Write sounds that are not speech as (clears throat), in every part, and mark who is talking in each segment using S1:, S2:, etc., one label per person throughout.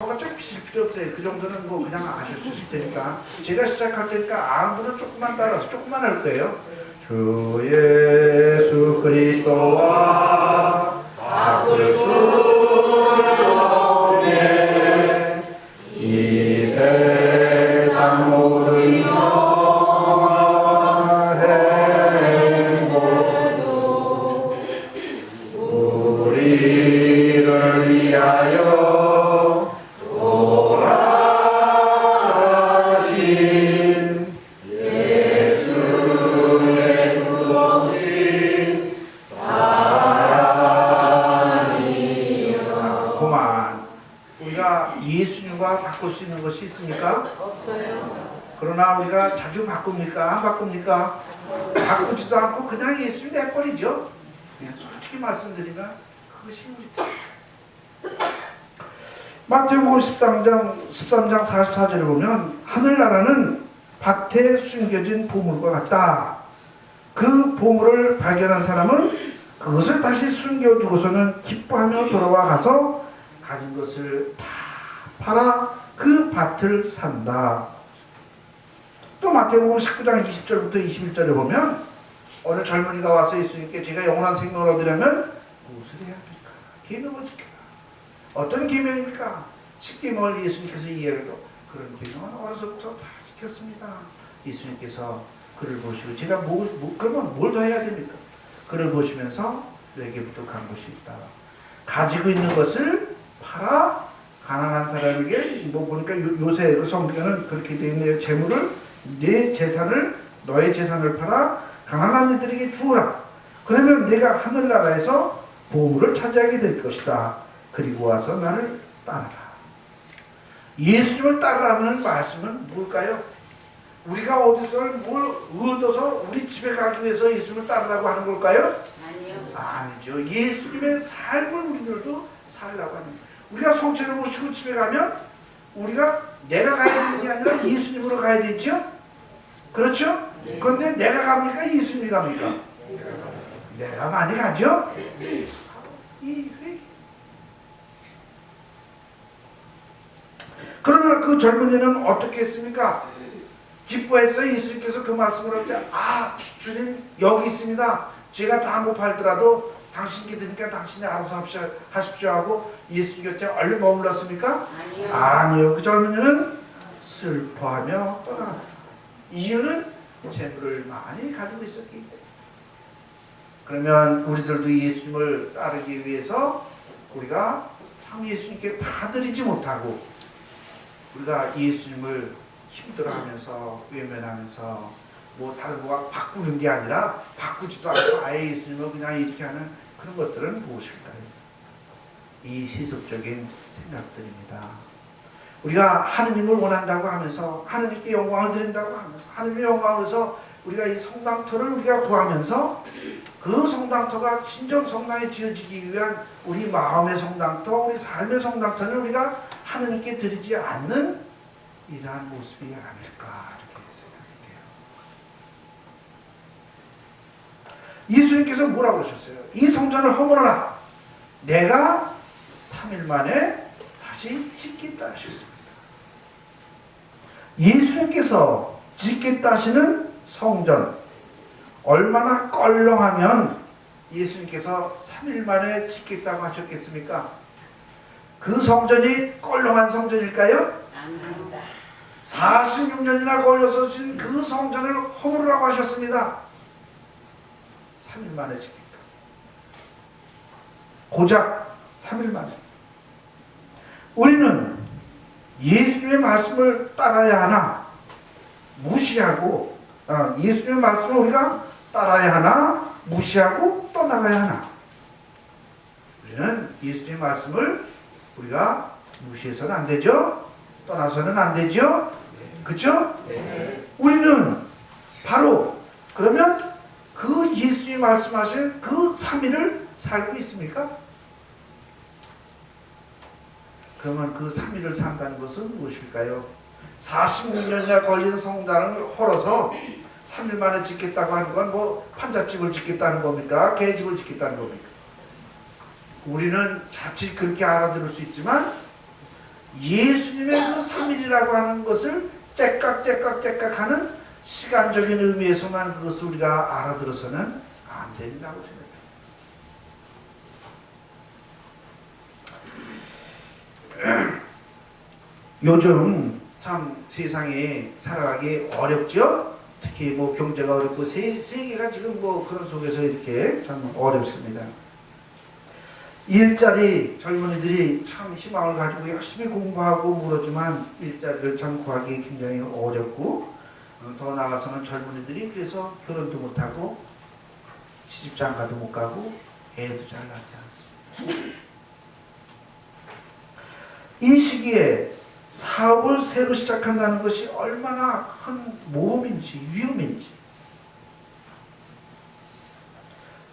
S1: 어차피 필요 없어요. 그 정도는 뭐 그냥 아실 수 있을 테니까 제가 시작할 테니까 아는 분은 조금만 따라서 조금만 할 거예요. 주 예수 그리스도와 없네 것이 있습니까? 그러나 우리가 자주 바꿉니까? 안 바꿉니까? 바꾸지도 않고 그냥 예수님 내버리죠. 그냥 솔직히 말씀드리면 그것이 우리 뜻. 마태복음 13장 13장 44절을 보면 하늘나라는 밭에 숨겨진 보물과 같다. 그 보물을 발견한 사람은 그것을 다시 숨겨두고서는 기뻐하며 돌아와 가서 가진 것을 다 팔아 그 밭을 산다. 또 마태복음 19장 20절부터 21절에 보면 어느 젊은이가 와서 예수님께 제가 영원한 생명을 얻으려면 무엇을 해야 합니까? 계명을 지켜라. 어떤 계명입니까? 십계명을 예수님께서 이해해도 그런 계명은 어려서부터 다 지켰습니다. 예수님께서 그를 보시고 제가 뭐, 뭐 그러면 뭘 더 해야 됩니까? 그를 보시면서 너에게 부족한 것이 있다. 가지고 있는 것을 팔아 가난한 사람에게 뭐 보니까 요, 요새 그 성경은 그렇게 되어 있네요. 재물을 내 재산을 너의 재산을 팔아 가난한 이들에게 주어라. 그러면 내가 하늘나라에서 보물을 차지하게 될 것이다. 그리고 와서 나를 따르라. 예수님을 따르라는 말씀은 뭘까요? 우리가 어디서 뭘 얻어서 우리 집에 가기 위해서 예수님을 따르라고 하는 걸까요?
S2: 아니요.
S1: 아니죠. 예수님의 삶을 우리들도 살라고 하는 거예요. 우리가 성체를 모시고 집에 가면 우리가 내가 가야 되는 게 아니라 예수님으로 가야 되죠? 그렇죠? 그런데 내가 갑니까? 예수님이 갑니까? 내가 많이 가죠? 이 회- 그러나 그 젊은이는 어떻게 했습니까? 기뻐했어요. 예수님께서 그 말씀을 할 때, 아, 주님, 여기 있습니다. 제가 다 못 팔더라도 당신께 드니까 당신이 알아서 합시- 하십시오 하고 예수 곁에 얼른 머물렀습니까?
S2: 아니요.
S1: 아니요. 그 젊은이는 슬퍼하며 떠나갔다. 이유는 재물을 많이 가지고 있었기 때문에. 그러면 우리들도 예수님을 따르기 위해서 우리가 참 예수님께 다 드리지 못하고 우리가 예수님을 힘들어하면서 외면하면서 뭐 다른 거가 바꾸는 게 아니라 바꾸지도 않고 아예 예수님을 그냥 이렇게 하는 그런 것들은 무엇일까요? 이 세속적인 생각들입니다. 우리가 하느님을 원한다고 하면서 하느님께 영광을 드린다고 하면서 하느님의 영광을 위해서 우리가 이 성당터를 우리가 구하면서 그 성당터가 진정 성당이 지어지기 위한 우리 마음의 성당터, 우리 삶의 성당터는 우리가 하느님께 드리지 않는 이러한 모습이 아닐까 이렇게 생각해요. 예수님께서 뭐라고 하셨어요? 이 성전을 허물어라. 내가 3일 만에 다시 짓겠다 하셨습니다. 예수님께서 짓겠다 하시는 성전 얼마나 껄렁하면 예수님께서 3일 만에 짓겠다고 하셨겠습니까? 그 성전이 껄렁한 성전일까요?
S2: 아닙니다.
S1: 46년이나 걸려서 진그 성전을 허물으라고 하셨습니다. 3일 만에 짓겠다. 고작 3일 만에. 우리는 예수님의 말씀을 따라야 하나? 무시하고 어, 예수님의 말씀을 우리가 따라야 하나? 무시하고 떠나가야 하나? 우리는 예수님의 말씀을 우리가 무시해서는 안 되죠? 떠나서는 안 되죠? 그렇죠 우리는 바로 그러면 그 예수님이 말씀하신 그 3일을 살고 있습니까? 그러면 그 3일을 산다는 것은 무엇일까요? 46년이나 걸린 성당을 헐어서 3일 만에 짓겠다고 하는 건 뭐 판잣집을 짓겠다는 겁니까? 개집을 짓겠다는 겁니까? 우리는 자칫 그렇게 알아들을 수 있지만 예수님의 그 3일이라고 하는 것을 째깍째깍째깍 하는 시간적인 의미에서만 그것을 우리가 알아들어서는 안 된다고 생각합니다. (clears throat) 요즘 참 세상에 살아가기 어렵죠? 특히 뭐 경제가 어렵고 세, 세계가 지금 뭐 그런 속에서 이렇게 참 어렵습니다. 일자리 젊은이들이 참 희망을 가지고 열심히 공부하고 물었지만 일자리를 참 구하기 굉장히 어렵고 어, 더 나아가서는 젊은이들이 그래서 결혼도 못하고 시집장가도 못 가고 애도 잘 낳지 않습니다. 이 시기에 사업을 새로 시작한다는 것이 얼마나 큰 모험인지 위험인지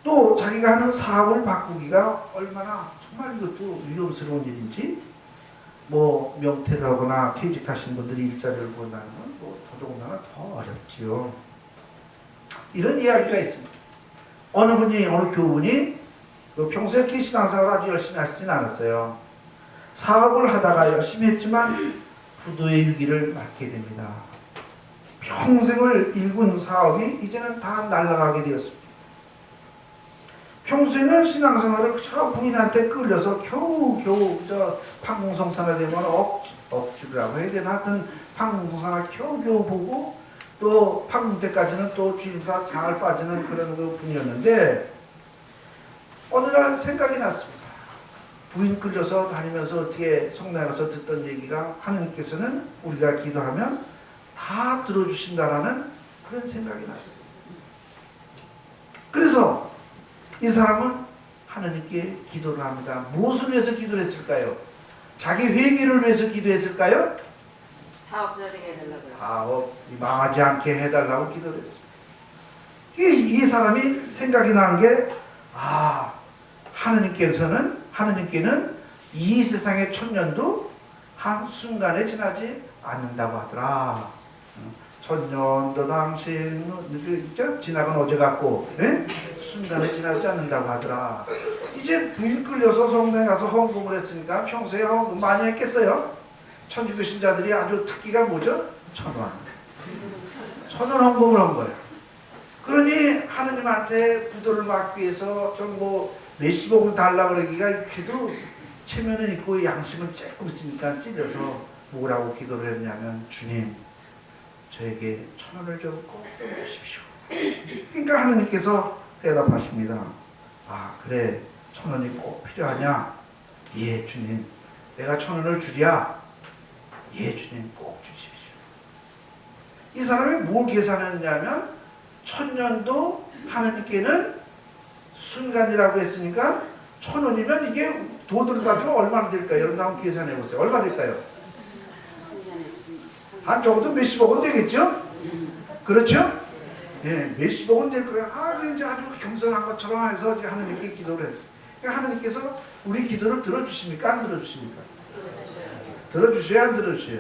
S1: 또 자기가 하는 사업을 바꾸기가 얼마나 정말 이것도 위험스러운 일인지 뭐 명퇴를 하거나 퇴직하신 분들이 일자리를 구한다는 건뭐 더더군다나 더 어렵지요. 이런 이야기가 있습니다. 어느 분이 어느 교분이 그 평소에 이렇게 신앙생활 아주 열심히 하시진 않았어요. 사업을 하다가 열심히 했지만 부도의 위기를 맞게 됩니다. 평생을 일군 사업이 이제는 다 날아가게 되었습니다. 평소에는 신앙생활을 그저 부인한테 끌려서 겨우겨우 저 판공성사나 되면 억, 억지라고 해야 되나 하여튼 판공성사나 겨우겨우 보고 또 판공 때까지는 또 주임사 잘 빠지는 그런 그 분이었는데 어느 날 생각이 났습니다. 부인 끌려서 다니면서 어떻게 성당에 가서 듣던 얘기가 하느님께서는 우리가 기도하면 다 들어주신다라는 그런 생각이 났어요. 그래서 이 사람은 하나님께 기도를 합니다. 무엇을 위해서 기도를 했을까요? 자기 회개를 위해서 기도했을까요?
S2: 사업자 되게 해달라고요.
S1: 사업 망하지 않게 해달라고 기도를 했습니다. 이, 이 사람이 생각이 난 게, 아, 하느님께서는, 하느님께는 이 세상의 천년도 한순간에 지나지 않는다고 하더라. 천년도 당신, 있죠? 지나간 어제 같고, 예? 순간에 지나지 않는다고 하더라. 이제 부인 끌려서 성당에 가서 헌금을 했으니까 평소에 헌금 많이 했겠어요? 천주교 신자들이 아주 특기가 뭐죠? 천원. 천원 헌금을 한 거예요. 그러니 하느님한테 부도를 막기 위해서 좀 뭐 몇십억을 달라 그러기가 그래도 체면은 있고 양심은 조금 있으니까 찔려서 뭐라고 기도를 했냐면 주님 저에게 천 원을 좀꼭좀 주십시오. 그러니까 하느님께서 대답하십니다. 아 그래 천 원이 꼭 필요하냐? 예 주님 내가 천 원을 주랴 예 주님 꼭 주십시오. 이 사람이 뭘 계산했냐면 천년도 하나님께는 순간이라고 했으니까 천 원이면 이게 돈으로 따지면 얼마나 될까요? 여러분 한번 계산해 보세요. 얼마 될까요? 한 적어도 몇십억은 되겠죠? 그렇죠? 예, 몇십억은 될 거예요. 아, 이제 아주 겸손한 것처럼 해서 하나님께 기도를 했어요. 그러니까 하나님께서 우리 기도를 들어주십니까? 안 들어주십니까? 들어주셔야 안 들어주셔요?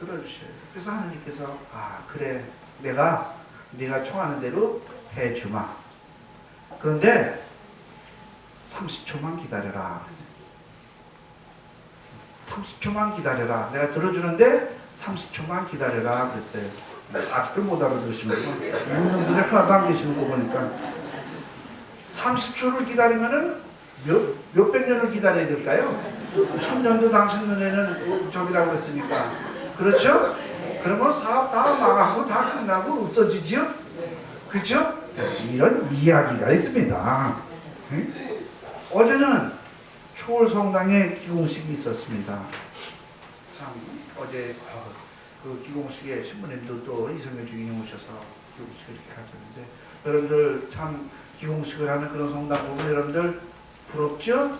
S1: 들어주셔요. 그래서 하나님께서 아 그래 내가 네가 청하는 대로 해주마. 그런데 30초만 기다려라. 그랬어요. 30초만 기다려라. 내가 들어주는데 30초만 기다려라 그랬어요. 아직도 못 알아들으시는구나. 묻는 분이 하나도 안 계시는 거 보니까 30초를 기다리면은 몇, 몇백 년을 기다려야 될까요? 천년도 당신 눈에는 저기라고 그랬으니까. 그렇죠? 그러면 사업 다 망하고 다 끝나고 없어지지요? 그렇죠? 이런 이야기가 있습니다. 응? 어제는 초월 성당에 기공식이 있었습니다. 참 어제 어, 그 기공식에 신부님도 또 이성현 주인님 오셔서 기공식을 이렇게 가졌는데 여러분들 참 기공식을 하는 그런 성당 보면 여러분들 부럽죠?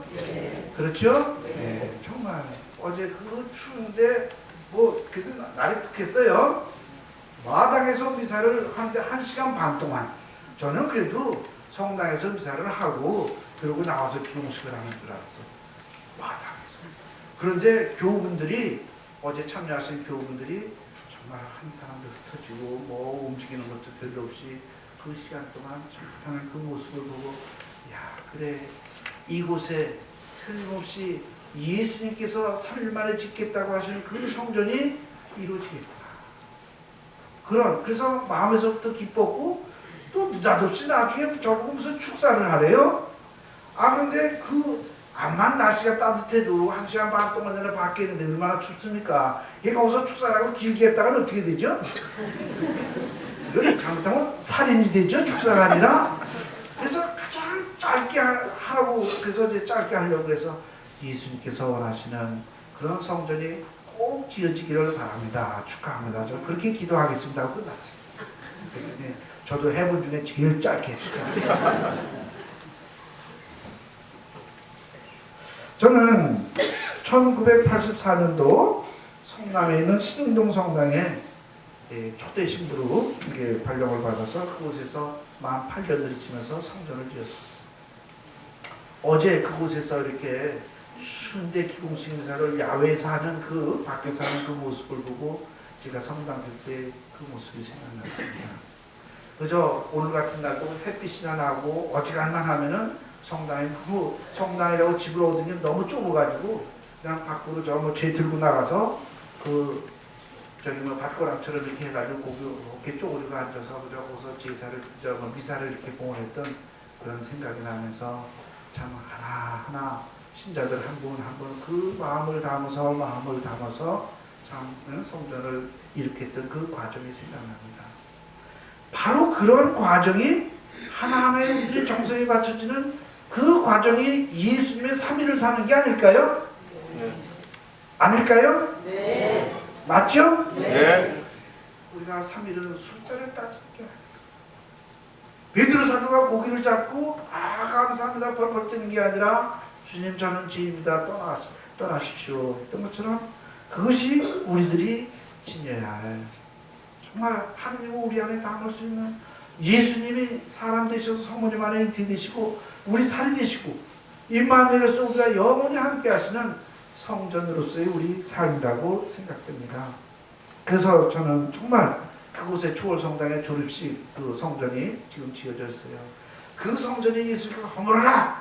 S1: 그렇죠? 네, 정말 어제 그 추운데 뭐 그래도 날이 푹했어요. 마당에서 미사를 하는데 한 시간 반 동안 저는 그래도 성당에서 미사를 하고 그러고 나와서 기공식을 하는 줄 알았어. 마당에서. 그런데 교우분들이 어제 참여하신 교우분들이 정말 한 사람도 흩어지고 뭐 움직이는 것도 별로 없이 그 시간 동안 참하는 그 모습을 보고 야 그래 이곳에 틀림없이 예수님께서 3일 만에 짓겠다고 하시는 그 성전이 이루어지겠구나. 그런 그래서 마음에서부터 기뻤고 또 느닷없이 나중에 저보고 무슨 축사를 하래요. 아 그런데 그 암만 날씨가 따뜻해도 한 시간 반 동안 내가 밖에 있는데 얼마나 춥습니까? 얘가 어서 축사라고 길게 했다가는 어떻게 되죠? 잘못하면 살인이 되죠 축사가 아니라 그래서 가장 짧게 하- 하라고 그래서 이제 짧게 하려고 해서 예수님께서 원하시는 그런 성전이 꼭 지어지기를 바랍니다. 축하합니다. 저 그렇게 기도하겠습니다. 하고 끝났어요 그랬더니 저도 해본 중에 제일 짧게 했죠 저는 1984년도 성남에 있는 신흥동 성당에 예, 초대 신부로 발령을 받아서 그곳에서 만 8년을 지면서 성전을 지었습니다. 어제 그곳에서 이렇게 순대 기공식 인사를 야외에서 하는 그 밖에서 하는 그 모습을 보고 제가 성당 들 때 그 모습이 생각났습니다. 그저 오늘 같은 날도 햇빛이나 나고 어지간만 하면은 성당에 너무 성당이라고 얻은 게 너무 좁아가지고 그냥 밖으로 저뭐죄 들고 나가서 그 저기 뭐 밭고랑처럼 이렇게 해가지고 고기 쪼그리고 앉아서 그저 거기서 제사를 저 뭐 미사를 이렇게 봉헌했던 그런 생각이 나면서 참 하나 하나 신자들 한 분 한 분 그 마음을 담아서 마음을 담아서 참 성전을 일으켰던 그 과정이 생각납니다. 바로 그런 과정이 하나하나의 우리들의 정성이 받쳐지는 그 과정이 예수님의 3일을 사는 게 아닐까요? 아닐까요?
S2: 네.
S1: 맞죠?
S3: 네.
S1: 우리가 3일은 숫자를 따지는 게 아니에요. 베드로 사도가 고기를 잡고 아 감사합니다. 벌벌 뜨는 게 아니라 주님 저는 죄입니다. 떠나, 떠나십시오. 했던 것처럼 그것이 우리들이 지녀야 할. 정말 하느님 우리 안에 담을 수 있는 예수님이 사람 되셔서 성모님 안에 잉태 되시고 우리 살이 되시고 임마누엘에서 우리가 영원히 함께 하시는 성전으로서의 우리 삶이라고 생각됩니다. 그래서 저는 정말 그곳에 초월성당의 조립식 그 성전이 지금 지어져 있어요. 그 성전에 예수님께서 허물어라!